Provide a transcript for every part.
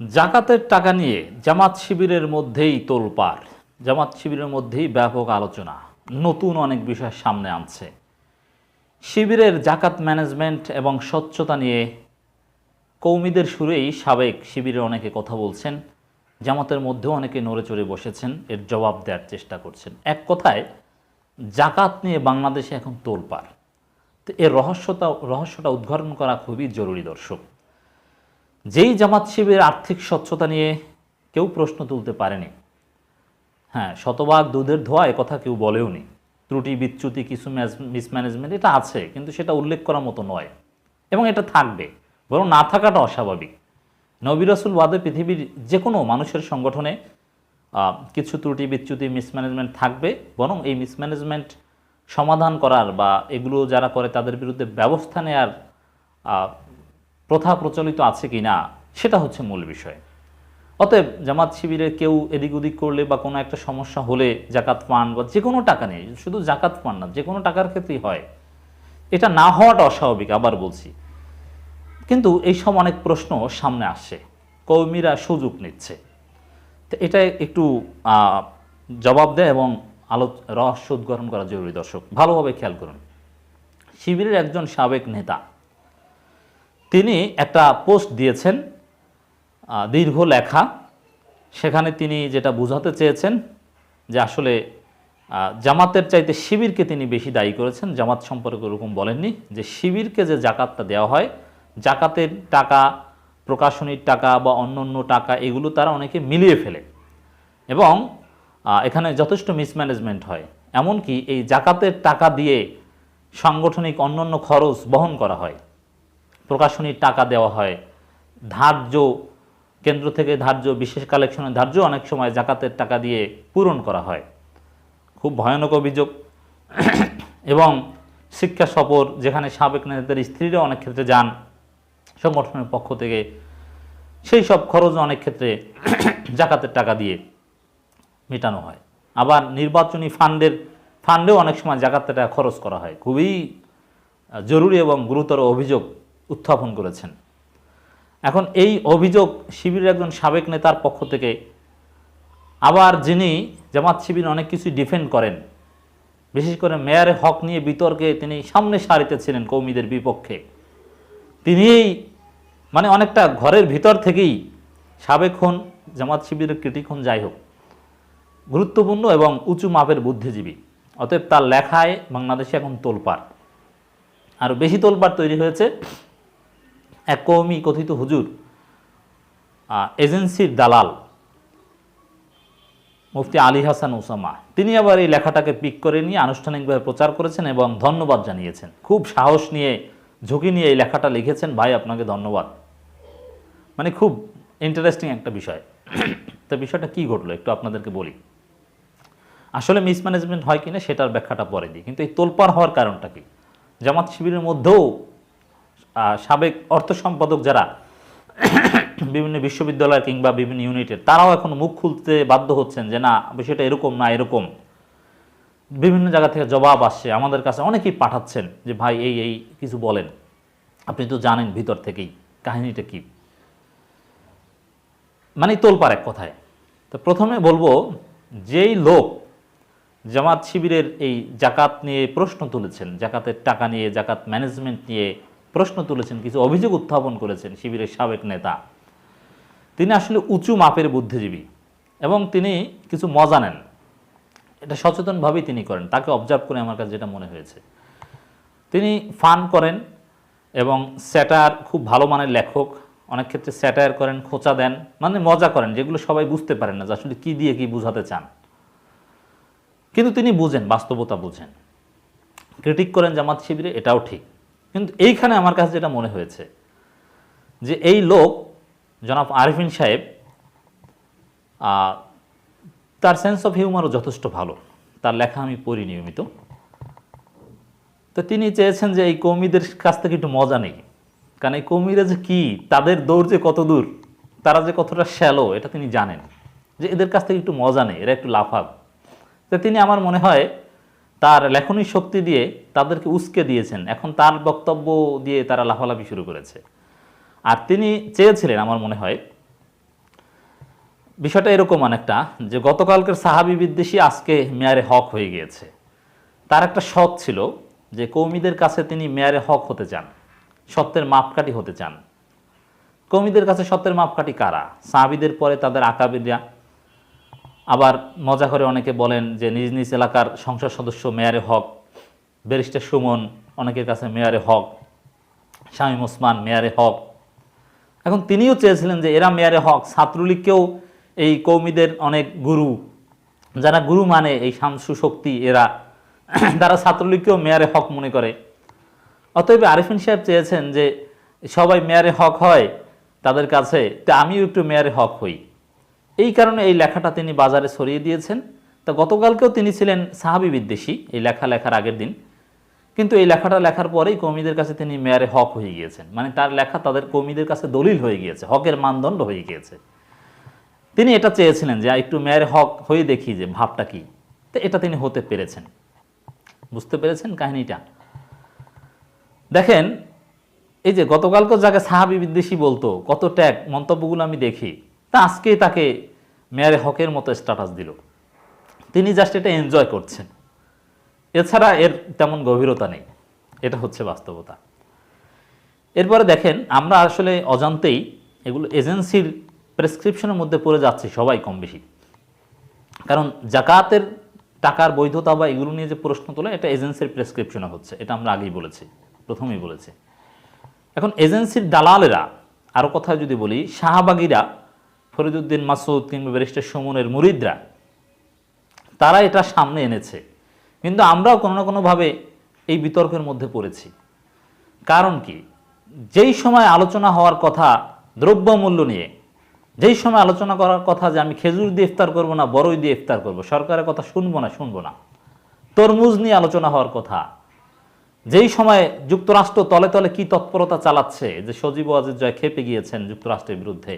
জাকাতের টাকা নিয়ে জামাত শিবিরের মধ্যেই তোলপাড়। জামাত শিবিরের মধ্যেই ব্যাপক আলোচনা। নতুন অনেক বিষয় সামনে আনছে। শিবিরের জাকাত ম্যানেজমেন্ট এবং স্বচ্ছতা নিয়ে কৌমিদের সুরেই সাবেক শিবিরের অনেকে কথা বলছেন। জামাতের মধ্যেও অনেকে নড়ে চড়ে বসেছেন, এর জবাব দেওয়ার চেষ্টা করছেন। এক কথায়, জাকাত নিয়ে বাংলাদেশে এখন তোলপাড়। তো এর রহস্যতা, রহস্যটা উদ্ঘাটন করা খুবই জরুরি দর্শক। যেই জামাত শিবিরের আর্থিক স্বচ্ছতা নিয়ে কেউ প্রশ্ন তুলতে পারেনি। হ্যাঁ শতভাগ দুধের ধোয়া কথা কেউ বলেও নি। ত্রুটি বিচ্যুতি কিছু মিসম্যানেজমেন্ট এটা আছে কিন্তু সেটা উল্লেখ করার মতো নয়। এবং এটা থাকবে বরং না থাকাটা অস্বাভাবিক। নবী রসুল বাদে পৃথিবীর যে কোনো মানুষের সংগঠনে কিছু ত্রুটি বিচ্যুতি মিসম্যানেজমেন্ট থাকবে বরং এই মিসম্যানেজমেন্ট সমাধান করার বা এগুলো যারা করে তাদের বিরুদ্ধে ব্যবস্থা আহ, প্রথা প্রচলিত আছে কি না সেটা হচ্ছে মূল বিষয়। অতএব জামাত শিবিরে কেউ এদিক ওদিক করলে বা কোনো একটা সমস্যা হলে জাকাত পান বা যে কোনো টাকা নেই, শুধু জাকাত পান না, যে কোনো টাকার ক্ষেত্রেই হয়। এটা না হওয়াটা অস্বাভাবিক, আবার বলছি। কিন্তু এই সব অনেক প্রশ্ন সামনে আসছে কৌমিরা সুযোগ নিচ্ছে। তো এটা একটু জবাব দেয় এবং আলো, রহস্য উদ্ঘাটন করা জরুরি দর্শক। ভালোভাবে খেয়াল করুন। শিবিরের একজন সাবেক নেতা তিনি একটা পোস্ট দিয়েছেন দীর্ঘ লেখা। সেখানে তিনি যেটা বোঝাতে চেয়েছেন যে আসলে জামাতের চাইতে শিবিরকে তিনি বেশি দায়ী করেছেন। জামাত সম্পর্কে ওরকম বলেননি যে শিবিরকে যে জাকাতটা দেওয়া হয়, জাকাতের টাকা, প্রকাশনীর টাকা বা অন্য অন্য টাকা এগুলো তারা অনেকে মিলিয়ে ফেলে। এবং এখানে যথেষ্ট মিসম্যানেজমেন্ট হয়। এমনকি এই জাকাতের টাকা দিয়ে সাংগঠনিক অন্যান্য খরচ বহন করা হয়। প্রকাশনীর টাকা দেওয়া হয়। ধার্য কেন্দ্র থেকে ধার্য বিশেষ কালেকশনের ধার্য অনেক সময় জাকাতের টাকা দিয়ে পূরণ করা হয়। খুব ভয়ানক অভিযোগ। এবং শিক্ষা সফর যেখানে সাবেক নেতাদের স্ত্রীরা অনেক ক্ষেত্রে যান, সংগঠনের পক্ষ থেকে, সেই সব খরচ অনেক ক্ষেত্রে জাকাতের টাকা দিয়ে মেটানো হয়। আবার নির্বাচনী ফান্ডের, ফান্ডেও অনেক সময় জাকাতের টাকা খরচ করা হয়। খুবই জরুরি এবং গুরুতর অভিযোগ। উত্থাপন করেছেন। এখন এই অভিযোগ শিবিরের একজন সাবেক নেতার পক্ষ থেকে। আবার যিনি জামাত শিবির অনেক কিছু ডিফেন্ড করেন, বিশেষ করে মেয়ারে হক নিয়ে বিতর্কে তিনি সামনে সারিতে ছিলেন কৌমিদের বিপক্ষে। তিনি মানে অনেকটা ঘরের ভিতর থেকেই সাবেক হন, জামাত শিবিরের ক্রিটিক হন, যাই হোক। গুরুত্বপূর্ণ এবং উঁচু মাপের বুদ্ধিজীবী। অতএব তার লেখায় বাংলাদেশে এখন তোলপাড়। আর বেশি তোলপাড় তৈরি হয়েছে এক কৌমি কথিত হুজুর এজেন্সির দালাল, মুফতি আলী হাসান ওসামা তিনি আবার এই লেখাটাকে পিক করে নিয়ে আনুষ্ঠানিকভাবে প্রচার করেছেন এবং ধন্যবাদ জানিয়েছেন। খুব সাহস নিয়ে, ঝুঁকি নিয়ে এই লেখাটা লিখেছেন। ভাই, আপনাকে ধন্যবাদ। মানে খুব ইন্টারেস্টিং একটা বিষয়। তো বিষয়টা কি ঘটলো? একটু আপনাদেরকে বলি। আসলে মিসম্যানেজমেন্ট হয় কিনা, সেটার ব্যাখ্যাটা পরে দিই। কিন্তু এই তোলপাড় হওয়ার কারণটা কি? জামাত শিবিরের মধ্যেও সাবেক অর্থ সম্পাদক যারা বিভিন্ন বিশ্ববিদ্যালয় কিংবা বিভিন্ন ইউনিটের, তারাও এখন মুখ খুলতে বাধ্য হচ্ছেন যে না, বিষয়টা এরকম না, এরকম। বিভিন্ন জায়গা থেকে জবাব আসছে, আমাদের কাছে অনেকেই পাঠাচ্ছেন যে, ভাই, এই এই কিছু বলেন। আপনি তো জানেন ভিতর থেকেই, কাহিনীটা কি? মানে তোলপার এক কথায়। তো প্রথমে বলব, যেই লোক জামাত শিবিরের এই জাকাত নিয়ে প্রশ্ন তুলেছেন, জাকাতের টাকা নিয়ে, জাকাত ম্যানেজমেন্ট নিয়ে প্রশ্ন তুলেছেন, কিছু অভিযোগ উত্থাপন করেছেন শিবিরের সাবেক নেতা। তিনি আসলে উঁচু মাপের বুদ্ধিজীবী এবং তিনি কিছু মজা নেন। এটা সচেতনভাবেই তিনি করেন। তাকে অবজার্ভ করে আমার কাছে যেটা মনে হয়েছে। তিনি ফান করেন এবং স্যাটার খুব ভালো মানের লেখক। অনেক ক্ষেত্রে স্যাটায়ার করেন, খোঁচা দেন মানে মজা করেন, যেগুলো সবাই বুঝতে পারেন না যে আসলে কী দিয়ে কি বোঝাতে চান। কিন্তু তিনি বুঝেন, বাস্তবতা বুঝেন। ক্রিটিক করেন জামাত শিবিরে, এটাও ঠিক। কিন্তু এইখানে আমার কাছে যেটা মনে হয়েছে, যে এই লোক জনাব আরিফিন সাহেব তার সেন্স অফ হিউমারও যথেষ্ট ভালো। তার লেখা আমি পড়ি নিয়মিত। তো তিনি চেয়েছেন যে এই কৌমিদের কাছ থেকে একটু মজা নেই। কারণ এই কৌমিরা যে কি, তাদের দৌড় যে কত দূর, তারা যে কতটা শ্যালো এটা তিনি জানেন। যে এদের কাছ থেকে একটু মজা নেই, এরা একটু লাফাক। তো তিনি আমার মনে হয় তার লেখনী শক্তি দিয়ে তাদেরকে উস্কে দিয়েছেন। এখন তার বক্তব্য দিয়ে তারা লাফালাফি শুরু করেছে। আর তিনি চেয়েছিলেন, আমার মনে হয়, বিষয়টা এরকম অনেকটা, যে গতকালকের সাহাবি বিদ্বেষী আজকে মেয়ারে হক হয়ে গিয়েছে। তার একটা শখ ছিল যে কৌমিদের কাছে তিনি মেয়ারে হক হতে চান, সত্যের মাপকাঠি হতে চান। কৌমিদের কাছে সত্যের মাপকাঠি কারা? সাহাবিদের পরে তাদের আকাবিরা আবার মজা করে অনেকে বলেন যে নিজ নিজ এলাকার সংসদ সদস্য মেয়ারে হক, ব্যারিস্টার সুমন অনেকের কাছে মেয়ারে হক, শামীম ওসমান মেয়ারে হক। এখন তিনিও চেয়েছিলেন যে এরা মেয়ারে হক, ছাত্রলীগকেও এই কৌমিদের অনেক গুরু, যারা গুরু মানে এই শামসু শক্তি এরা, তারা ছাত্রলীগকেও মেয়ারে হক মনে করে। অতএব আরিফিন সাহেব চেয়েছেন যে সবাই মেয়ারে হক হয় তাদের কাছে, তা আমিও একটু মেয়ারে হক হই। এই কারণে এই লেখাটা তিনি বাজারে ছড়িয়ে দিয়েছেন। তা গতকালকেও তিনি ছিলেন সাহাবি বিদ্বেষী, এই লেখা লেখার আগের দিন। কিন্তু এই লেখাটা লেখার পরেই কর্মীদের কাছে তিনি মেয়ারে হক হয়ে গিয়েছেন। মানে তার লেখা তাদের কর্মীদের কাছে দলিল হয়ে গিয়েছে, হকের মানদণ্ড হয়ে গিয়েছে। তিনি এটা চেয়েছিলেন যে একটু মেয়ারে হক হয়ে দেখি যে ভাবটা কি। তো এটা তিনি হতে পেরেছেন। বুঝতে পেরেছেন কাহিনীটা? দেখেন, এই যে গতকালকে যাকে সাহাবি বিদ্বেষী বলতো, কত ট্যাগ মন্তব্যগুলো আমি দেখি। তা আজকে তাকে মেয়ারে হকের মতো স্ট্যাটাস দিল। তিনি জাস্ট এটা এনজয় করছেন। এছাড়া এর তেমন গভীরতা নেই। এটা হচ্ছে বাস্তবতা। এরপরে দেখেন, আমরা আসলে অজান্তেই এগুলো এজেন্সির প্রেসক্রিপশনের মধ্যে পড়ে যাচ্ছি সবাই কম বেশি কারণ জাকাতের টাকার বৈধতা বা এগুলো নিয়ে যে প্রশ্ন তোলা, এটা এজেন্সির প্রেসক্রিপশনে হচ্ছে। এটা আমরা আগেই বলেছি, প্রথমেই বলেছি। এখন এজেন্সির দালালেরা আরও কথা যদি বলি, শাহবাগীরা ফরিদুদ্দিন মাসুদ কিংবা ব্যারিস্টার সুমনের মুরিদরা, তারা এটা সামনে এনেছে। কিন্তু আমরাও কোনো না কোনোভাবে এই বিতর্কের মধ্যে পড়েছি। কারণ কি? যেই সময় আলোচনা হওয়ার কথা, দ্রব্যমূল্য নিয়ে, যেই সময় আলোচনা করার কথা যে আমি খেজুর দিয়ে ইফতার করব না বড়ই দিয়ে ইফতার করব, সরকারের কথা শুনব না শুনব না। তরমুজ নিয়ে আলোচনা হওয়ার কথা, যেই সময় যুক্তরাষ্ট্র তলে তলে কি তৎপরতা চালাচ্ছে, যে সজীব ওয়াজেদ জয় খেপে গিয়েছেন যুক্তরাষ্ট্রের বিরুদ্ধে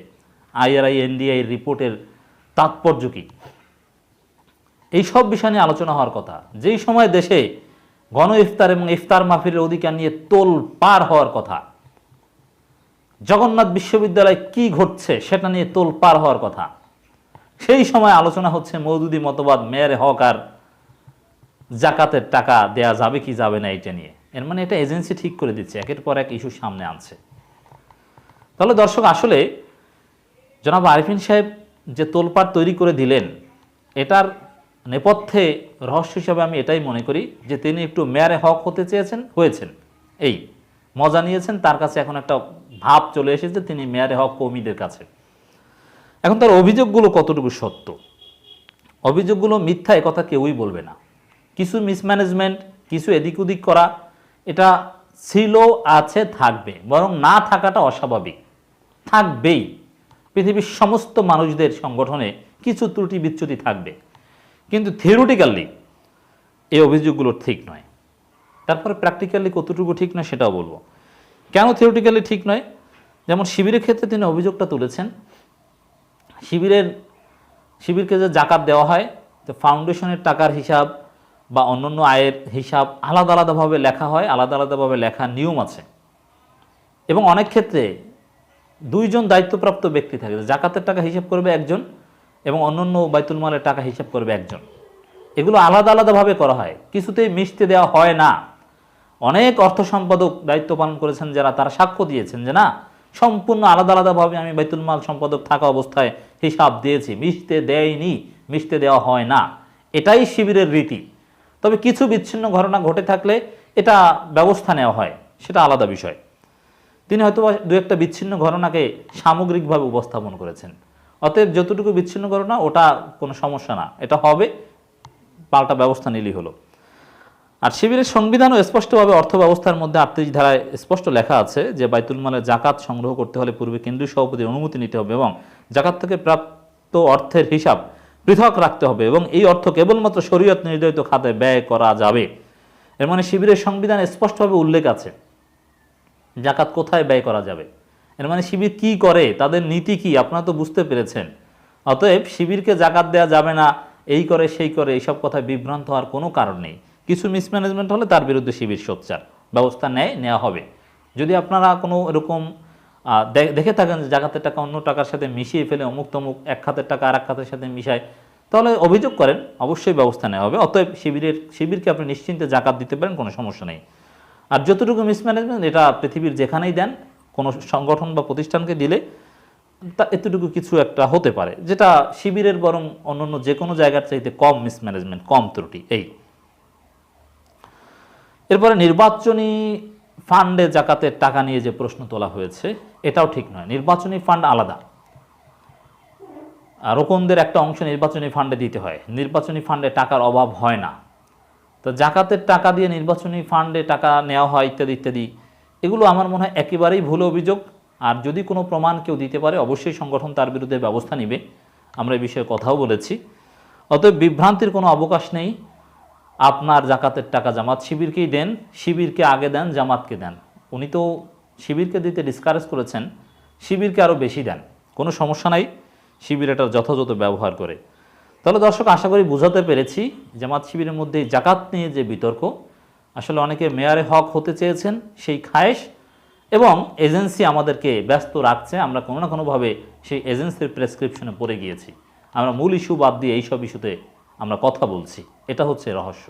আইআরআই এনডিআই রিপোর্টের তাৎপর্য কি? এই সব বিষয় নিয়ে আলোচনা হওয়ার কথা। যেই সময় দেশে গণ ইফতার এবং ইফতার মাহফিলের অধিকার নিয়ে তোল পার হওয়ার কথা, জগন্নাথ বিশ্ববিদ্যালয়ে কি ঘটছে সেটা নিয়ে তোল পার হওয়ার কথা, সেই সময় আলোচনা হচ্ছে মৌদুদি মতবাদ, মেয়ের হক আর জাকাতের টাকা দেয়া যাবে কি যাবে না এটা নিয়ে। এর মানে এটা এজেন্সি ঠিক করে দিচ্ছে, একের পর এক ইস্যু সামনে আনছে। তাহলে দর্শক, আসলে জনাব আরিফিন সাহেব যে তোলপাড় তৈরি করে দিলেন, এটার নেপথ্যে রহস্য হিসাবে আমি এটাই মনে করি যে তিনি একটু মেয়ারে হক হতে চেয়েছেন, হয়েছেন। এই, মজা নিয়েছেন, তার কাছে এখন একটা ভাব চলে এসেছে, তিনি মেয়ারে হক কর্মীদের কাছে। এখন তার অভিযোগগুলো কতটুকু সত্য? অভিযোগগুলো মিথ্যা কথা কেউই বলবে না। কিছু মিসম্যানেজমেন্ট কিছু এদিক ওদিক করা, এটা ছিল, আছে, থাকবে। বরং না থাকাটা অস্বাভাবিক। থাকবেই। পৃথিবীর সমস্ত মানুষদের সংগঠনে কিছু ত্রুটি বিচ্যুতি থাকবে। কিন্তু থিওরিটিক্যালি এই অভিযোগগুলো ঠিক নয়। তারপরে প্র্যাকটিক্যালি কতটুকু ঠিক নয় সেটাও বলব। কেন থিওরিটিক্যালি ঠিক নয়? যেমন শিবিরের ক্ষেত্রে তিনি অভিযোগটা তুলেছেন, শিবিরের, শিবিরকে যে জাকাত দেওয়া হয় তো ফাউন্ডেশনের টাকার হিসাব বা অন্যান্য আয়ের হিসাব আলাদা আলাদাভাবে লেখা হয়, আলাদা আলাদাভাবে লেখা নিয়ম আছে। এবং অনেক ক্ষেত্রে দুইজন দায়িত্বপ্রাপ্ত ব্যক্তি থাকে। জাকাতের টাকা হিসাব করবে একজন এবং অন্যান্য বাইতুল মালের টাকা হিসাব করবে একজন। এগুলো আলাদা আলাদাভাবে করা হয়। কিছুতেই মিশতে দেওয়া হয় না। অনেক অর্থ সম্পাদক দায়িত্ব পালন করেছেন যারা, তারা সাক্ষ্য দিয়েছেন যে না, সম্পূর্ণ আলাদা আলাদাভাবে আমি বাইতুল মাল সম্পাদক থাকা অবস্থায় হিসাব দিয়েছি। মিশতে দেয়নি মিশতে দেওয়া হয় না। এটাই শিবিরের রীতি। তবে কিছু বিচ্ছিন্ন ঘটনা ঘটে থাকলে এটা ব্যবস্থা নেওয়া হয়। সেটা আলাদা বিষয়। তিনি হয়তো দু একটা বিচ্ছিন্ন ঘটনাকে সামগ্রিকভাবে উপস্থাপন করেছেন। অতএব যতটুকু বিচ্ছিন্ন ঘটনা, ওটা কোনো সমস্যা না। এটা হবে, পাল্টা ব্যবস্থা নিলেই হলো। আর শিবিরের সংবিধানও স্পষ্টভাবে অর্থ ব্যবস্থার মধ্যে আটত্রিশ ধারায় স্পষ্ট লেখা আছে যে, বাইতুল মালের জাকাত সংগ্রহ করতে হলে পূর্বে কেন্দ্রীয় সভাপতির অনুমতি নিতে হবে এবং জাকাত থেকে প্রাপ্ত অর্থের হিসাব পৃথক রাখতে হবে এবং এই অর্থ কেবলমাত্র শরীয়ত নির্ধারিত খাতে ব্যয় করা যাবে। এর মানে শিবিরের সংবিধানে স্পষ্টভাবে উল্লেখ আছে জাকাত কোথায় ব্যয় করা যাবে? এর মানে শিবির কি করে? তাদের নীতি কি? আপনারা তো বুঝতে পেরেছেন। অতএব শিবিরকে জাকাত দেওয়া যাবে না, এই করে, সেই করে, এইসব কথায় বিভ্রান্ত হওয়ার কোনো কারণ নেই। কিছু মিসম্যানেজমেন্ট হলে তার বিরুদ্ধে শিবির সোচ্চার। ব্যবস্থা নেয় নেওয়া হবে। যদি আপনারা কোনো এরকম দেখে থাকেন যে জাকাতের টাকা অন্য টাকার সাথে মিশিয়ে ফেলে অমুক তমুক এক খাতের টাকা আর এক খাতের সাথে মিশায়, তাহলে অভিযোগ করেন, অবশ্যই ব্যবস্থা নেওয়া হবে। অতএব শিবিরের, শিবিরকে আপনি নিশ্চিন্তে জাকাত দিতে পারেন, কোনো সমস্যা নেই। আর যতটুকু মিসম্যানেজমেন্ট এটা পৃথিবীর যেখানেই দেন, কোনো সংগঠন বা প্রতিষ্ঠানকে দিলে তা এতটুকু কিছু একটা হতে পারে, যেটা শিবিরের বরং অন্যান্য যে কোনো জায়গার চাইতে কম মিসম্যানেজমেন্ট কম ত্রুটি, এই। এরপরে নির্বাচনী ফান্ডে জাকাতের টাকা নিয়ে যে প্রশ্ন তোলা হয়েছে, এটাও ঠিক নয়। নির্বাচনী ফান্ড আলাদা। আর রোকনদের একটা অংশ নির্বাচনী ফান্ডে দিতে হয়। নির্বাচনী ফান্ডে টাকার অভাব হয় না। তো জাকাতের টাকা দিয়ে নির্বাচনী ফান্ডে টাকা নেওয়া হয় ইত্যাদি ইত্যাদি, এগুলো আমার মনে হয় একেবারেই ভুল অভিযোগ। আর যদি কোনো প্রমাণ কেউ দিতে পারে, অবশ্যই সংগঠন তার বিরুদ্ধে ব্যবস্থা নেবে। আমরা এই বিষয়ে কথাও বলেছি। অতএব বিভ্রান্তির কোনো অবকাশ নেই। আপনার জাকাতের টাকা জামাত শিবিরকেই দেন, শিবিরকে আগে দেন, জামাতকে দেন। উনি তো শিবিরকে দিতে ডিসকারেজ করেছেন, শিবিরকে আরও বেশি দেন। কোনো সমস্যা নাই, শিবির এটার যথাযথ ব্যবহার করে। তাহলে দর্শক, আশা করি বোঝাতে পেরেছি জামাত শিবিরের মধ্যে জাকাত নিয়ে যে বিতর্ক, আসলে অনেকে মেয়ারে হক হতে চেয়েছেন সেই খায়েশ এবং এজেন্সি আমাদেরকে ব্যস্ত রাখছে। আমরা কোনো না কোনোভাবে সেই এজেন্সির প্রেসক্রিপশনে পড়ে গিয়েছি। আমরা মূল ইস্যু বাদ দিয়ে এইসব ইস্যুতে আমরা কথা বলছি। এটা হচ্ছে রহস্য।